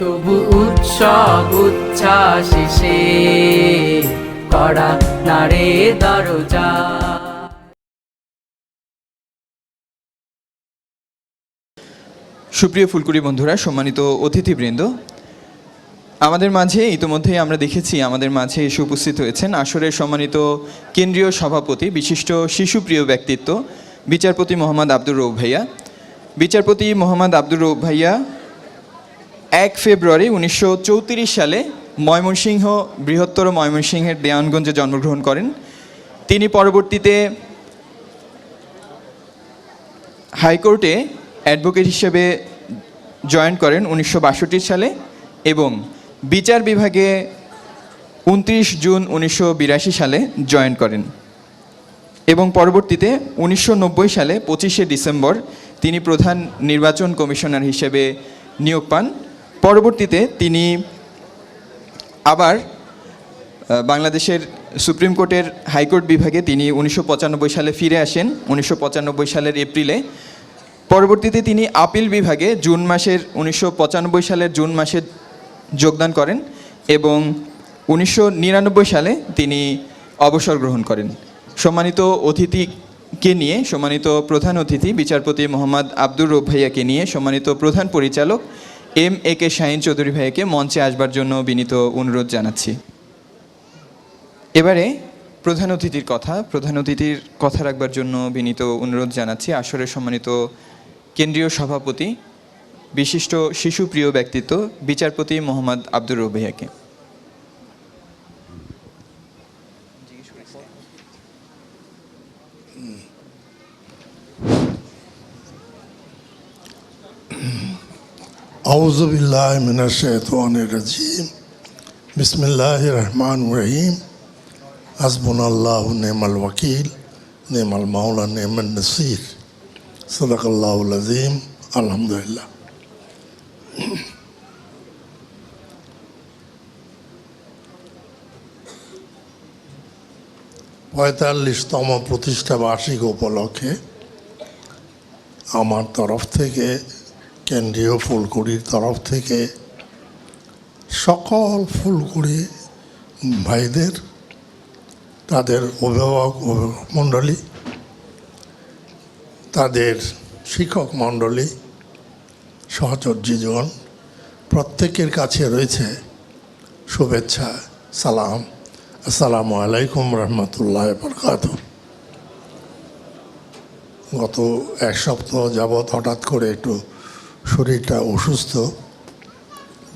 তবু উৎসব উচ্ছ্বাসিসে করা নারে দরজা। সুপ্রিয় ফুলকুড়ি বন্ধুরা, সম্মানিত অতিথিবৃন্দ, আমাদের মাঝে ইতোমধ্যেই আমরা দেখেছি, আমাদের মাঝে এসে উপস্থিত হয়েছেন আসরের সম্মানিত কেন্দ্রীয় সভাপতি, বিশিষ্ট শিশুপ্রিয় ব্যক্তিত্ব, বিচারপতি মোহাম্মদ আব্দুর রৌফ ভাইয়া। বিচারপতি মোহাম্মদ আব্দুর রৌফ ভাইয়া এক ফেব্রুয়ারি উনিশশো চৌত্রিশ সালে ময়মনসিংহ, বৃহত্তর ময়মনসিংহের দেওয়ানগঞ্জে জন্মগ্রহণ করেন। তিনি পরবর্তীতে হাইকোর্টে অ্যাডভোকেট হিসেবে জয়েন করেন উনিশশো বাষট্টি সালে এবং বিচার বিভাগে উনত্রিশ জুন উনিশশো বিরাশি সালে জয়েন করেন এবং পরবর্তীতে উনিশশো নব্বই সালে পঁচিশে ডিসেম্বর তিনি প্রধান নির্বাচন কমিশনার হিসেবে নিয়োগ পান। পরবর্তীতে তিনি আবার বাংলাদেশের সুপ্রিম কোর্টের হাইকোর্ট বিভাগে তিনি উনিশশো পঁচানব্বই সালে ফিরে আসেন। উনিশশো পঁচানব্বই সালের এপ্রিলে। পরবর্তীতে তিনি আপিল বিভাগে জুন মাসের, উনিশশো পঁচানব্বই সালের জুন মাসে যোগদান করেন এবং উনিশশো নিরানব্বই সালে তিনি অবসর গ্রহণ করেন। সম্মানিত অতিথিকে নিয়ে, সম্মানিত প্রধান অতিথি, বিচারপতি মোহাম্মদ আব্দুর রব ভাইয়াকে নিয়ে, সম্মানিত প্রধান পরিচালক M A K Shahin Chowdhury ভাইকে মঞ্চে আসবার জন্য বিনীত অনুরোধ জানাচ্ছি। এবারে প্রধান অতিথির কথা, প্রধান অতিথির কথা রাখবার জন্য বিনীত অনুরোধ জানাচ্ছি। আসরের সম্মানিত কেন্দ্রীয় সভাপতি, বিশিষ্ট শিশুপ্রিয় ব্যক্তিত্ব, বিচারপতি মোহাম্মদ আব্দুর রবিয়াকে أعوذ بالله من الشيطان الرجيم بسم الله الرحمن الرحيم حسبنا الله ونعم الوكيل نعم المولى نعم النصير صدق الله العظيم الحمد لله পঁয়তাল্লিশতম প্রতিষ্ঠা বার্ষিক উপলক্ষে আমার তরফ থেকে কেন্দ্রীয় ফুলকুড়ির তরফ থেকে সকল ফুলকুড়ি ভাইদের, তাদের অভিভাবক মণ্ডলী তাদের শিক্ষক মণ্ডলী সহচর্যীজন প্রত্যেকের কাছে রয়েছে শুভেচ্ছা, সালাম। আসসালামু আলাইকুম রহমতুল্লাহ বরকাত গত এক সপ্তাহ যাবৎ হঠাৎ করে একটু শরীরটা অসুস্থ,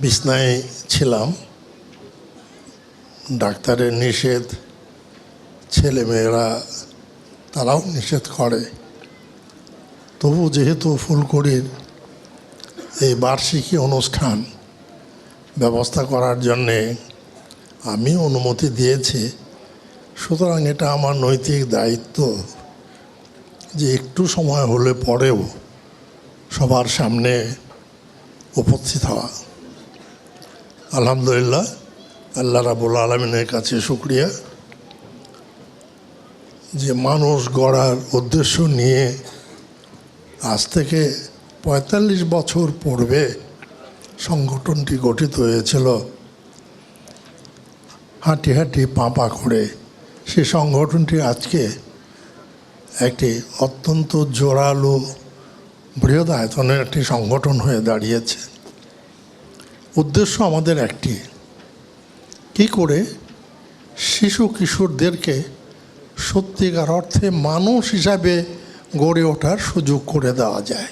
বিছনায় ছিলাম, ডাক্তারের নিষেধ, ছেলেমেয়েরা তারাও নিষেধ করে। তবু যেহেতু ফুলকুড়ির এই বার্ষিকী অনুষ্ঠান ব্যবস্থা করার জন্যে আমি অনুমতি দিয়েছি, সুতরাং এটা আমার নৈতিক দায়িত্ব যে একটু সময় হলে পরেও সবার সামনে উপস্থিত হওয়া। আলহামদুলিল্লাহ, আল্লাহ রাবুল আলমিনের কাছে শুক্রিয়া। যে মানুষ গড়ার উদ্দেশ্য নিয়ে আজ থেকে পঁয়তাল্লিশ বছর পূর্বে সংগঠনটি গঠিত হয়েছিল, হাঁটি হাঁটি পাঁপা করে, সে সংগঠনটি আজকে একটি অত্যন্ত জোরালো বৃহৎ আয়তনের একটি সংগঠন হয়ে দাঁড়িয়েছে। উদ্দেশ্য আমাদের একটি। কি করে শিশু কিশোরদেরকে সত্যিকার অর্থে মানুষ হিসাবে গড়ে ওঠার সুযোগ করে দেওয়া যায়।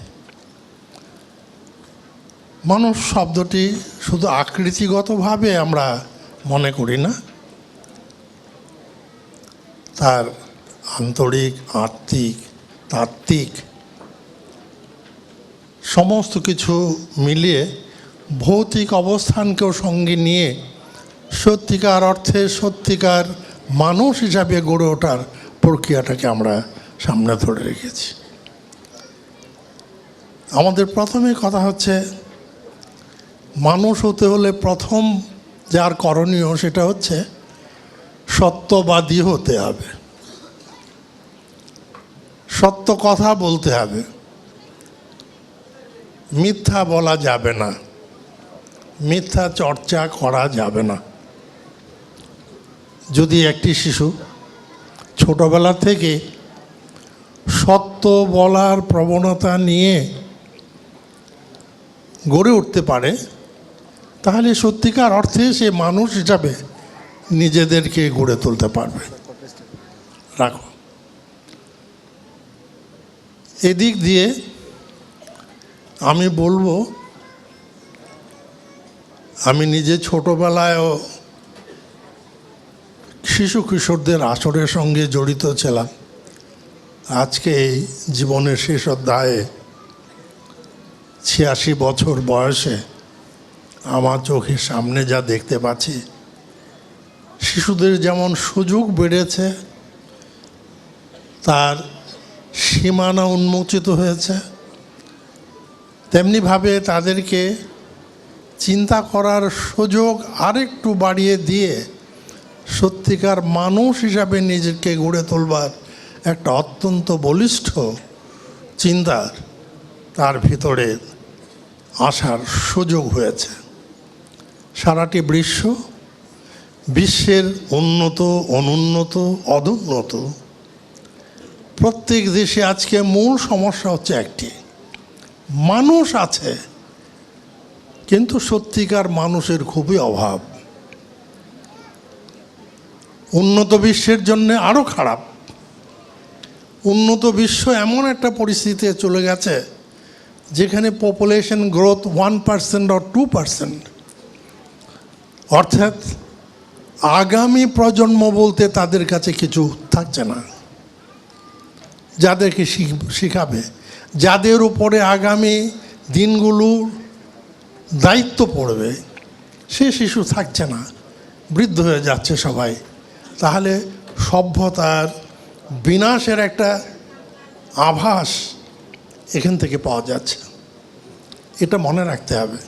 মানুষ শব্দটি শুধু আকৃতিগতভাবে আমরা মনে করি না। তার আন্তরিক, আত্মিক, তাত্ত্বিক সমস্ত কিছু মিলিয়ে ভৌতিক অবস্থানকেও সঙ্গে নিয়ে সত্যিকার অর্থে সত্যিকার মানুষ হিসাবে গড়ে ওঠার প্রক্রিয়াটাকে আমরা সামনে ধরে রেখেছি। আমাদের প্রথমে কথা হচ্ছে, মানুষ হতে হলে প্রথম যার করণীয় সেটা হচ্ছে সত্যবাদী হতে হবে। সত্য কথা বলতে হবে। মিথ্যা বলা যাবে না। মিথ্যা চর্চা করা যাবে না। যদি একটি শিশু ছোটবেলা থেকে সত্য বলার প্রবণতা নিয়ে গড়ে উঠতে পারে, তাহলে সত্যিকার অর্থে সে মানুষ হিসাবে নিজেদেরকে গড়ে তুলতে পারবে। রাখো। এদিক দিয়ে আমি বলব, আমি নিজে ছোটবেলায়ও শিশু কিশোরদের আসরের সঙ্গে জড়িত ছিলাম। আজকে এই জীবনের শেষ অধ্যায়ে ছিয়াশি বছর বয়সে আমার চোখের সামনে যা দেখতে পাচ্ছি, শিশুদের যেমন সুযোগ বেড়েছে, তার সীমানা উন্মোচিত হয়েছে তেমনিভাবে তাদেরকে চিন্তা করার সুযোগ আরেকটু বাড়িয়ে দিয়ে সত্যিকার মানুষ হিসাবে নিজেকে গড়ে তোলবার একটা অত্যন্ত বলিষ্ঠ চিন্তার তার ভিতরে আসার সুযোগ হয়েছে। সারাটি বিশ্ব বিশ্বের উন্নত, অনুন্নত অদুন্নত প্রত্যেক দেশে আজকে মূল সমস্যা হচ্ছে একটি। মানুষ আছে, কিন্তু সত্যিকার মানুষের খুবই অভাব। উন্নত বিশ্বের জন্য আরও খারাপ। উন্নত বিশ্ব এমন একটা পরিস্থিতিতে চলে গেছে, যেখানে population growth one percent or two percent অর্থাৎ আগামী প্রজন্ম বলতে তাদের কাছে কিছু থাকছে না। যাদেরকে শিখ- শিখাবে। যাদের উপরে আগামী দিনগুলো দায়িত্ব পড়বে, সে শিশু থাকছে না, বৃদ্ধ হয়ে যাচ্ছে সবাই। তাহলে সভ্যতার বিনাশের একটা আভাস এখান থেকে পাওয়া যাচ্ছে। এটা মনে রাখতে হবে।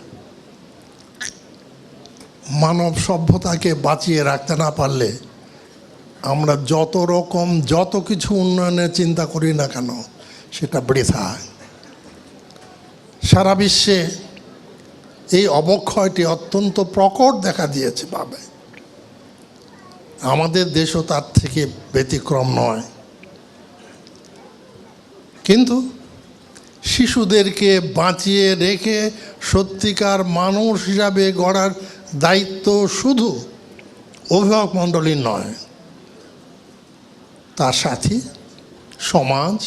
মানব সভ্যতাকে বাঁচিয়ে রাখতে না পারলে আমরা যত রকম যত কিছু উন্নয়নের চিন্তা করি না কেন সেটা বৃথা। সারা বিশ্বে এই অবক্ষয়টি অত্যন্ত প্রকট দেখা দিয়েছে পাবে আমাদের দেশও তার থেকে ব্যতিক্রম নয়। কিন্তু শিশুদেরকে বাঁচিয়ে রেখে সত্যিকার মানুষ হিসাবে গড়ার দায়িত্ব শুধু অভিভাবক মণ্ডলীর নয়, তার সাথী, সমাজ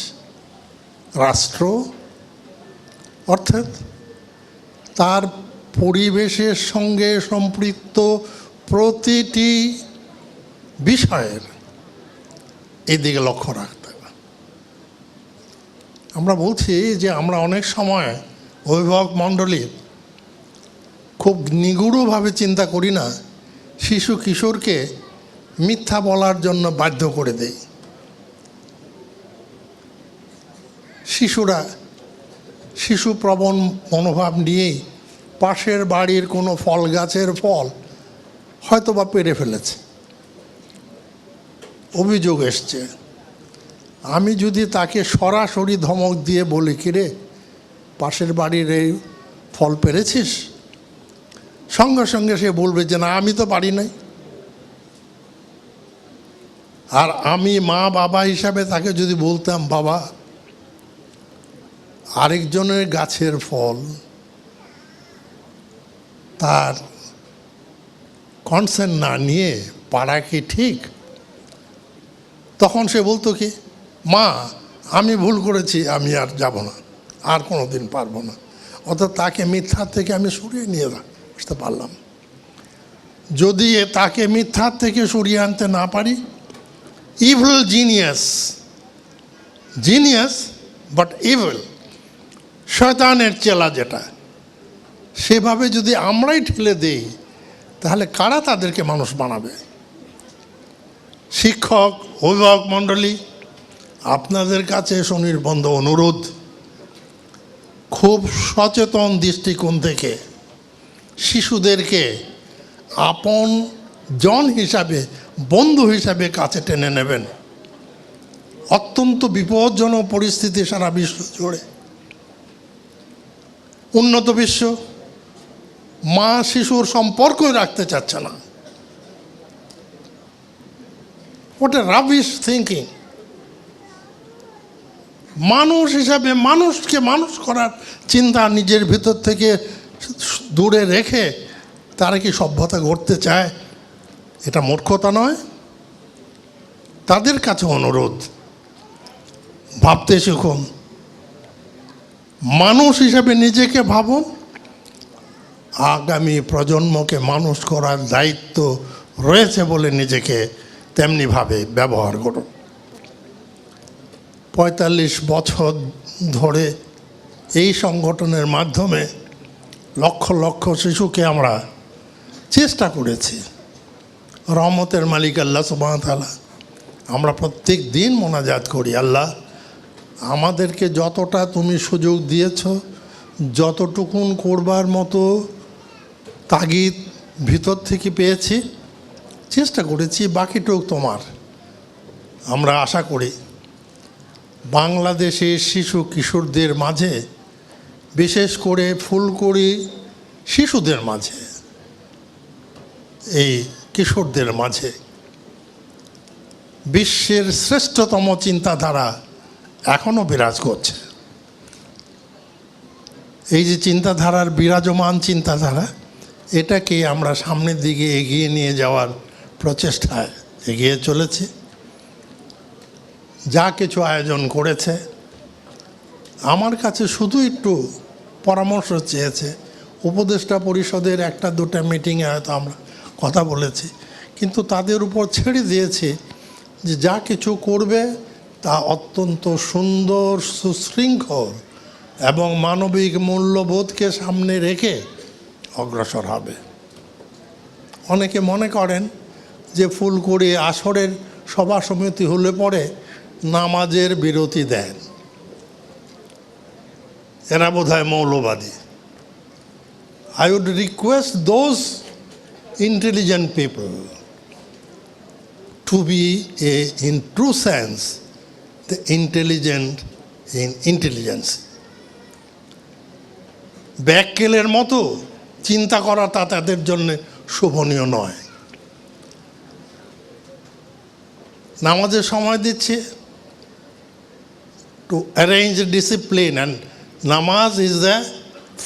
রাষ্ট্র, অর্থাৎ তার পরিবেশের সঙ্গে সম্পৃক্ত প্রতিটি বিষয়ের এদিকে লক্ষ্য রাখতে হবে। আমরা বলছি যে আমরা অনেক সময় অভিভাবক মণ্ডলীর খুব নিগুড়ভাবে চিন্তা করি না শিশু কিশোরকে মিথ্যা বলার জন্য বাধ্য করে দেই। শিশুরা শিশুপ্রবণ মনোভাব নিয়েই পাশের বাড়ির কোনো ফল গাছের ফল হয়তো বা পেরে ফেলেছে। অভিযোগ এসছে। আমি যদি তাকে সরাসরি ধমক দিয়ে বলি কিরে পাশের বাড়ির এই ফল পেরেছিস? সঙ্গে সঙ্গে সে বলবে যে, না, আমি তো পারি নাই। আর আমি মা বাবা হিসাবে তাকে যদি বলতাম, বাবা আরেকজনের গাছের ফল, তার কনসেন্ট না নিয়ে পারা কি ঠিক? তখন সে বলতো কি, মা, আমি ভুল করেছি, আমি আর যাব না, আর কোনো দিন পারব না। অর্থাৎ তাকে মিথ্যার থেকে আমি সরিয়ে নিয়ে আসতে পারলাম। যদি তাকে মিথ্যার থেকে সরিয়ে আনতে না পারি evil genius genius but evil শয়তানের চেলা যেটা। সেভাবে যদি আমরাই ঠেলে দেই, তাহলে কারা তাদেরকে মানুষ বানাবে? শিক্ষক, অভিভাবক মণ্ডলী, আপনাদের কাছে সুনির্বন্ধ অনুরোধ, খুব সচেতন দৃষ্টিকোণ থেকে শিশুদেরকে আপন জন হিসাবে, বন্ধু হিসাবে কাছে টেনে নেবেন। অত্যন্ত বিপজ্জনক পরিস্থিতি সারা বিশ্ব জুড়ে। উন্নত বিশ্ব, মা শিশুর সম্পর্কই রাখতে চাচ্ছে না। ওটা রাবিশ থিঙ্কিং মানুষ হিসাবে মানুষকে মানুষ করার চিন্তা নিজের ভিতর থেকে দূরে রেখে তারা কি সভ্যতা গড়তে চায়? এটা মূর্খতা নয়। তাদের কাছে অনুরোধ, ভাবতে শিখুন। মানুষ হিসাবে নিজেকে ভাবুন। আগামী প্রজন্মকে মানুষ করার দায়িত্ব রয়েছে বলে নিজেকে তেমনিভাবে ব্যবহার করুন। পঁয়তাল্লিশ বছর ধরে এই সংগঠনের মাধ্যমে লক্ষ লক্ষ শিশুকে আমরা চেষ্টা করেছি। রহমতের মালিক আল্লাহ সুবাহতালা আমরা প্রত্যেক দিন মোনাজাত করি আল্লাহ। আমাদেরকে যতটা তুমি সুযোগ দিয়েছ, যতটুকুন করবার মতো তাগিদ ভিতর থেকে পেয়েছি, চেষ্টা করেছি, বাকিটুক তোমার। আমরা আশা করি বাংলাদেশের শিশু কিশোরদের মাঝে, বিশেষ করে ফুলকড়ি শিশুদের মাঝে, এই কিশোরদের মাঝে, বিশ্বের শ্রেষ্ঠতম চিন্তাধারা এখনও বিরাজ করছে। এই যে চিন্তাধারার বিরাজমান চিন্তাধারা, এটাকে আমরা সামনের দিকে এগিয়ে নিয়ে যাওয়ার প্রচেষ্টায় এগিয়ে চলেছি। যা কিছু আয়োজন করেছে, আমার কাছে শুধু একটু পরামর্শ চেয়েছে, উপদেষ্টা পরিষদের একটা দুটা মিটিংয়ে হয়তো আমরা কথা বলেছি, কিন্তু তাদের উপর ছেড়ে দিয়েছি যে যা কিছু করবে তা অত্যন্ত সুন্দর, সুশৃঙ্খল এবং মানবিক মূল্যবোধকে সামনে রেখে অগ্রসর হবে। অনেকে মনে করেন যে ফুলকুড়ি আসরের সভা সমিতি হলে পরে নামাজের বিরতি দেন। এরা বোধ হয় মৌলবাদী। I would request those intelligent people to be a in true sense the intelligent in intelligence ব্যাককেলের মতো চিন্তা করা তা তাদের জন্য শোভনীয় নয় নামাজের সময় দিচ্ছে to arrange discipline and namaz is the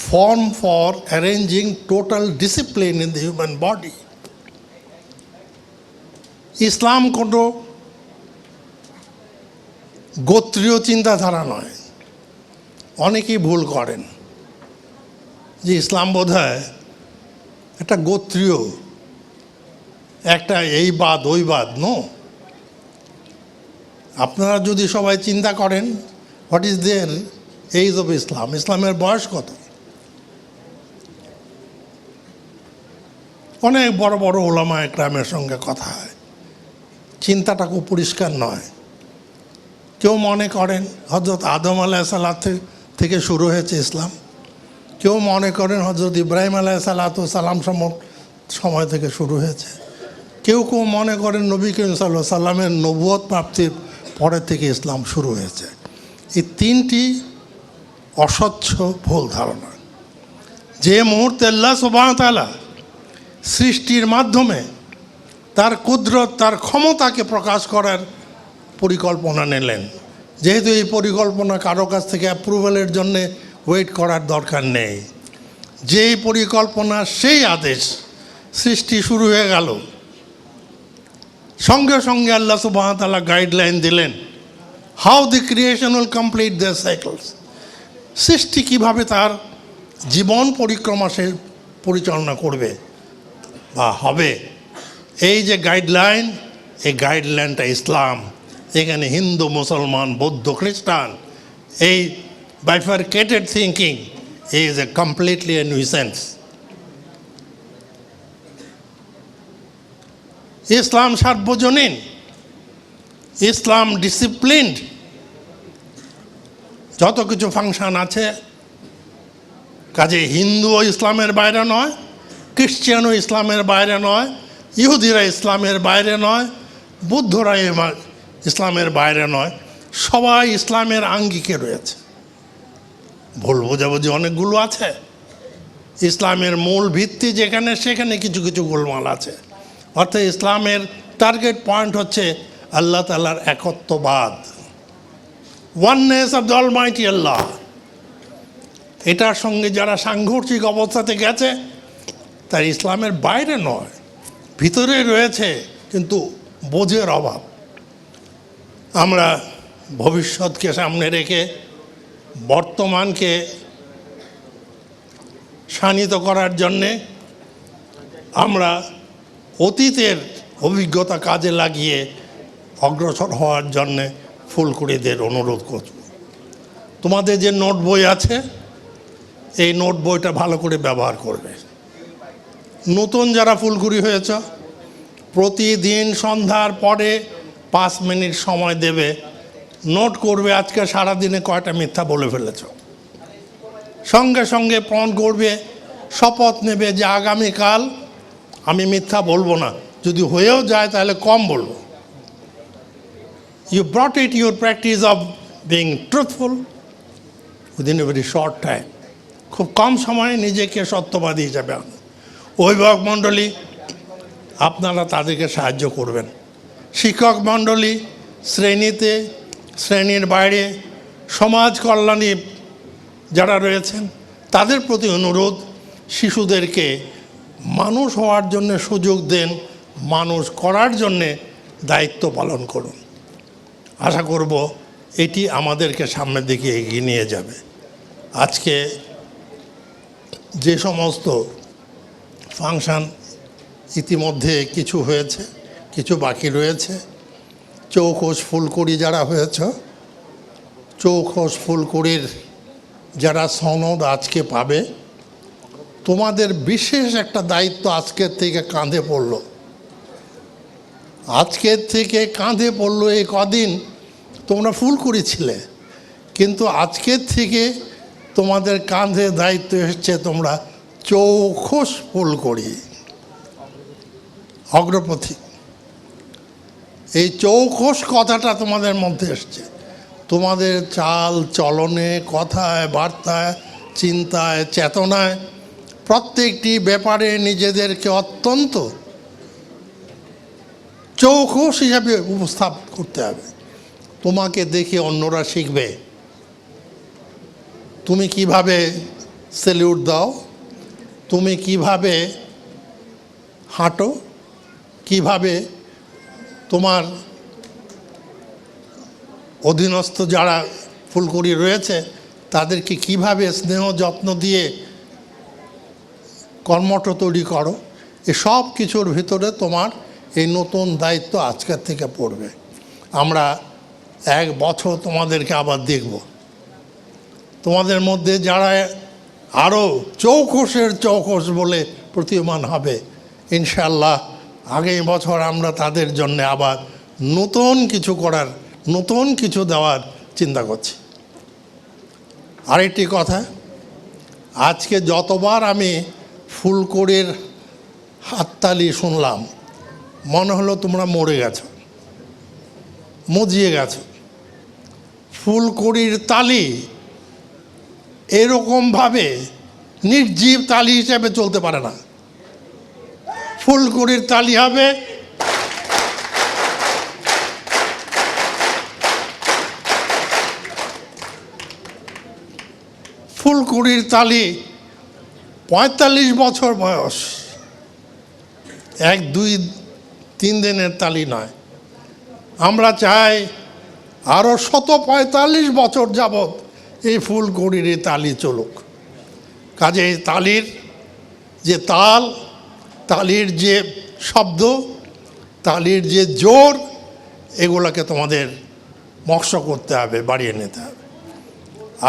form for arranging total discipline in the human body ইসলাম কোনো গোত্রীয় চিন্তাধারা নয়। অনেকেই ভুল করেন। যে ইসলাম বোধ হয় একটা গোত্রীয়, একটা এই বাদ, ওই বাদ, নো। আপনারা যদি সবাই চিন্তা করেন what is their age of Islam ইসলামের বয়স কত? অনেক বড় বড় ওলামা একরামের সঙ্গে কথা হয়। চিন্তাটা খুব পরিষ্কার নয়। কেউ মনে করেন হজরত আদম আলাহ থেকে শুরু হয়েছে ইসলাম? কেউ মনে করেন হজরত ইব্রাহিম আলাহ সাল্লাত সালাম সম সময় থেকে শুরু হয়েছে? কেউ কেউ মনে করেন নবী করিম সাল্লাহ সাল্লামের নবুয়ত প্রাপ্তির পরের থেকে ইসলাম শুরু হয়েছে। এই তিনটি অস্বচ্ছ ভুল ধারণা। যে মুহূর্তে আল্লাহ সুবাহতালা সৃষ্টির মাধ্যমে তার কুদরত, তার ক্ষমতাকে প্রকাশ করার পরিকল্পনা নিলেন। যেহেতু এই পরিকল্পনা কারও কাছ থেকে অ্যাপ্রুভালের জন্যে ওয়েট করার দরকার নেই। যেই পরিকল্পনা, সেই আদেশ সৃষ্টি শুরু হয়ে গেল। সঙ্গে সঙ্গে আল্লাহ সুবাহতালা গাইডলাইন দিলেন how the creation will complete the cycles সৃষ্টি কীভাবে তার জীবন পরিক্রমা সে পরিচালনা করবে বা হবে। এই যে গাইডলাইন এই গাইডলাইনটা ইসলাম। এখানে হিন্দু, মুসলমান, বৌদ্ধ, খ্রিস্টান, এই bifurcated thinking is a completely a nuisance ইসলাম সার্বজনীন, ইসলাম ডিসিপ্লিনড যত কিছু ফাংশন আছে, কাজে হিন্দুও ইসলামের বাইরে নয় খ্রিশ্চানও ইসলামের বাইরে নয়, ইহুদিরা ইসলামের বাইরে নয়, বুদ্ধরা ইসলামের বাইরে নয়, সবাই ইসলামের আঙ্গিকে রয়েছে। ভুল বোঝাবুঝি অনেকগুলো আছে। ইসলামের মূল ভিত্তি যেখানে, সেখানে কিছু কিছু গোলমাল আছে। অর্থাৎ ইসলামের টার্গেট পয়েন্ট হচ্ছে আল্লাহ তালার একত্ববাদ। Oneness of the almighty Allah. এটার সঙ্গে যারা সাংঘর্ষিক অবস্থাতে গেছে, তার ইসলামের বাইরে নয়, ভিতরে রয়েছে, কিন্তু বোঝের অভাব। আমরা ভবিষ্যৎকে সামনে রেখে বর্তমানকে শানিত করার জন্যে আমরা অতীতের অভিজ্ঞতা কাজে লাগিয়ে অগ্রসর হওয়ার জন্যে ফুলকুড়িদের অনুরোধ করব। তোমাদের যে নোট বই আছে, এই নোট বইটা ভালো করে ব্যবহার করবে। নতুন যারা ফুলকুড়ি হয়েছ, প্রতিদিন সন্ধ্যার পরে পাঁচ মিনিট সময় দেবে। নোট করবে আজকে সারাদিনে কয়টা মিথ্যা বলে ফেলেছ। সঙ্গে সঙ্গে প্রণ করবে, শপথ নেবে যে আগামীকাল আমি মিথ্যা বলব না। যদি হয়েও যায় তাহলে কম বলব। You brought it your practice of being truthful within a very short time খুব কম সময়ে নিজেকে সত্যবাদী হিসাবে আনো। অভিভাবক মণ্ডলী, আপনারা তাদেরকে সাহায্য করবেন। শিক্ষক মণ্ডলী, শ্রেণীতে, শ্রেণির বাইরে, সমাজ কল্যাণী যারা রয়েছেন, তাদের প্রতি অনুরোধ, শিশুদেরকে মানুষ হওয়ার জন্য সুযোগ দেন, মানুষ করার জন্যে দায়িত্ব পালন করুন। আশা করব এটি আমাদেরকে সামনের দিকে এগিয়ে নিয়ে যাবে। আজকে যে সমস্ত ফাংশন ইতিমধ্যে কিছু হয়েছে কিছু বাকি রয়েছে। চৌখোশ ফুলকুড়ি যারা হয়েছ চৌখোশ ফুলকুড়ির যারা সনদ আজকে পাবে, তোমাদের বিশেষ একটা দায়িত্ব আজকের থেকে কাঁধে পড়ল। আজকের থেকে কাঁধে পড়ল এই কদিন তোমরা ফুলকুড়ি ছিলে কিন্তু আজকের থেকে তোমাদের কাঁধে দায়িত্ব এসছে তোমরা চৌখোশ ফুলকুড়ি অগ্রপথী এই চৌখোশ কথাটা তোমাদের মধ্যে এসছে। তোমাদের চাল চলনে, কথায়, বার্তায়, চিন্তায়, চেতনায় প্রত্যেকটি ব্যাপারে নিজেদেরকে অত্যন্ত চৌখোশ হিসাবে উপস্থাপন করতে হবে। তোমাকে দেখে অন্যরা শিখবে। তুমি কীভাবে সেলিউট দাও? তুমি কীভাবে হাঁটো? কীভাবে তোমার অধীনস্থ যারা ফুলকুড়ি রয়েছে, তাদেরকে কীভাবে স্নেহ যত্ন দিয়ে কর্মঠ তৈরি করো এসব কিছুর ভিতরে তোমার এই নতুন দায়িত্ব আজকের থেকে পড়বে। আমরা এক বছর তোমাদেরকে আবার দেখব। তোমাদের মধ্যে যারা আরও চৌকোষের চৌকোষ বলে প্রতীয়মান হবে ইনশাল্লাহ আগামী বছর আমরা তাদের জন্য আবার নতুন কিছু করার, নতুন কিছু দেওয়ার চিন্তা করছি। আরেকটি কথা, আজকে যতবার আমি ফুলকড়ির হাততালি শুনলাম, মনে হলো তোমরা মরে গেছো, মজিয়ে গেছো। ফুলকড়ির তালি এরকমভাবে নির্জীব তালি হিসেবে চলতে পারে না। ফুলকড়ির তালি হবে। ফুলকুড়ির তালি, পঁয়তাল্লিশ বছর বয়স। এক, দুই, তিন দিনের তালি নয়। আমরা চাই আরও শত পঁয়তাল্লিশ বছর যাবৎ এই ফুলকুড়ির তালি চলুক। কাজে এই তালির যে তাল তালির যে শব্দ, তালির যে জোর, এগুলোকে তোমাদের মৎস্য করতে হবে, বাড়িয়ে নিতে হবে।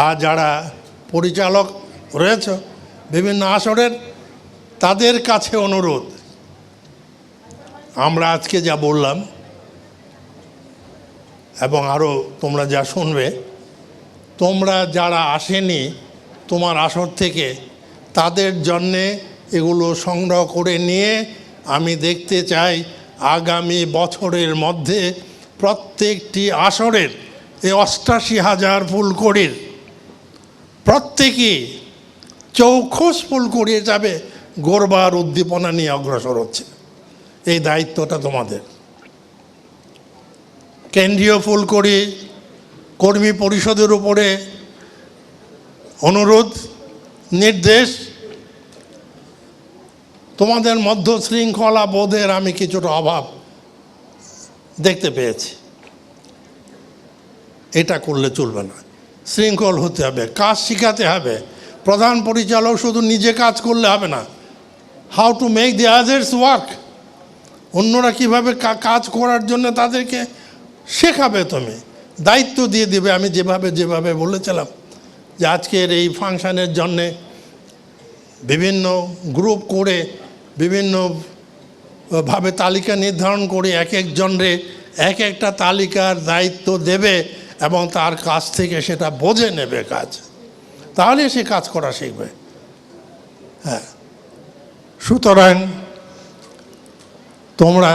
আর যারা পরিচালক রয়েছে, বিভিন্ন আসরের, তাদের কাছে অনুরোধ। আমরা আজকে যা বললাম, এবং আরও তোমরা যা শুনবে, তোমরা যারা আসেনি তোমার আসর থেকে, তাদের জন্যে এগুলো সংগ্রহ করে নিয়ে আমি দেখতে চাই আগামী বছরের মধ্যে প্রত্যেকটি আসরের এই অষ্টাশি হাজার ফুলকড়ির প্রত্যেকেই চৌখস ফুল করিয়ে যাবে গর্বার উদ্দীপনা নিয়ে অগ্রসর হচ্ছে। এই দায়িত্বটা তোমাদের। কেন্দ্রীয় ফুল করি কর্মী পরিষদের উপরে অনুরোধ, নির্দেশ তোমাদের মধ্য শৃঙ্খলা বোধের আমি কিছুটা অভাব দেখতে পেয়েছি। এটা করলে চলবে না। শৃঙ্খল হতে হবে, কাজ শিখাতে হবে। প্রধান পরিচালক শুধু নিজে কাজ করলে হবে না। How to make the others work অন্যরা কীভাবে কাজ করার জন্য তাদেরকে শেখাবে তুমি? দায়িত্ব দিয়ে দিবে, আমি যেভাবে যেভাবে বলেছিলাম যে আজকের এই ফাংশানের জন্যে বিভিন্ন গ্রুপ করে বিভিন্ন ভাবে তালিকা নির্ধারণ করে এক একজনরে এক একটা তালিকার দায়িত্ব দেবে এবং তার কাছ থেকে সেটা বোঝে নেবে কাজ। তাহলে সে কাজ করা শিখবে। হ্যাঁ। সুতরাং তোমরা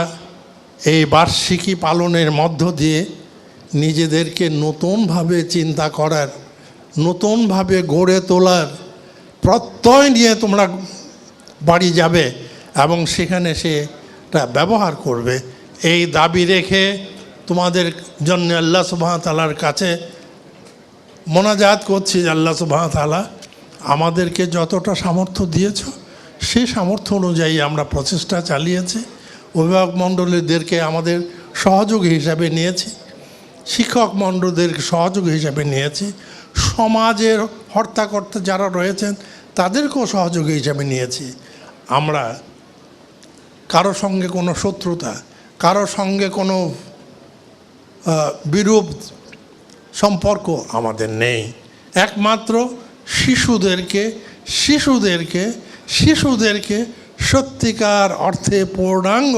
এই বার্ষিকী পালনের মধ্য দিয়ে নিজেদেরকে নতুনভাবে চিন্তা করার, নতুনভাবে গড়ে তোলার প্রত্যয় নিয়ে তোমরা বাড়ি যাবে। এবং সেখানে সেটা ব্যবহার করবে। এই দাবি রেখে তোমাদের জন্য আল্লাহ সুবাহ তালার কাছে মোনাজাত করছি যে আল্লাহ সুবাহ তালা আমাদেরকে যতটা সামর্থ্য দিয়েছ, সে সামর্থ্য অনুযায়ী আমরা প্রচেষ্টা চালিয়েছি। অভিভাবক মণ্ডলীদেরকে আমাদের সহযোগী হিসাবে নিয়েছি, শিক্ষক মণ্ডলদেরকে সহযোগী হিসাবে নিয়েছি, সমাজের হর্তাকর্তা যারা রয়েছেন, তাদেরকেও সহযোগী হিসাবে নিয়েছি। আমরা কারও সঙ্গে কোনো শত্রুতা, কারও সঙ্গে কোনো বিরূপ সম্পর্ক আমাদের নেই। একমাত্র শিশুদেরকে শিশুদেরকে শিশুদেরকে সত্যিকার অর্থে পূর্ণাঙ্গ,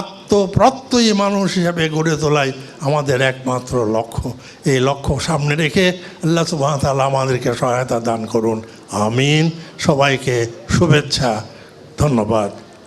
আত্মপ্রত্যয়ী মানুষ হিসাবে গড়ে তোলাই আমাদের একমাত্র লক্ষ্য। এই লক্ষ্য সামনে রেখে আল্লাহ সুবাহ তাআলা আমাদেরকে সহায়তা দান করুন। আমিন। সবাইকে শুভেচ্ছা, ধন্যবাদ।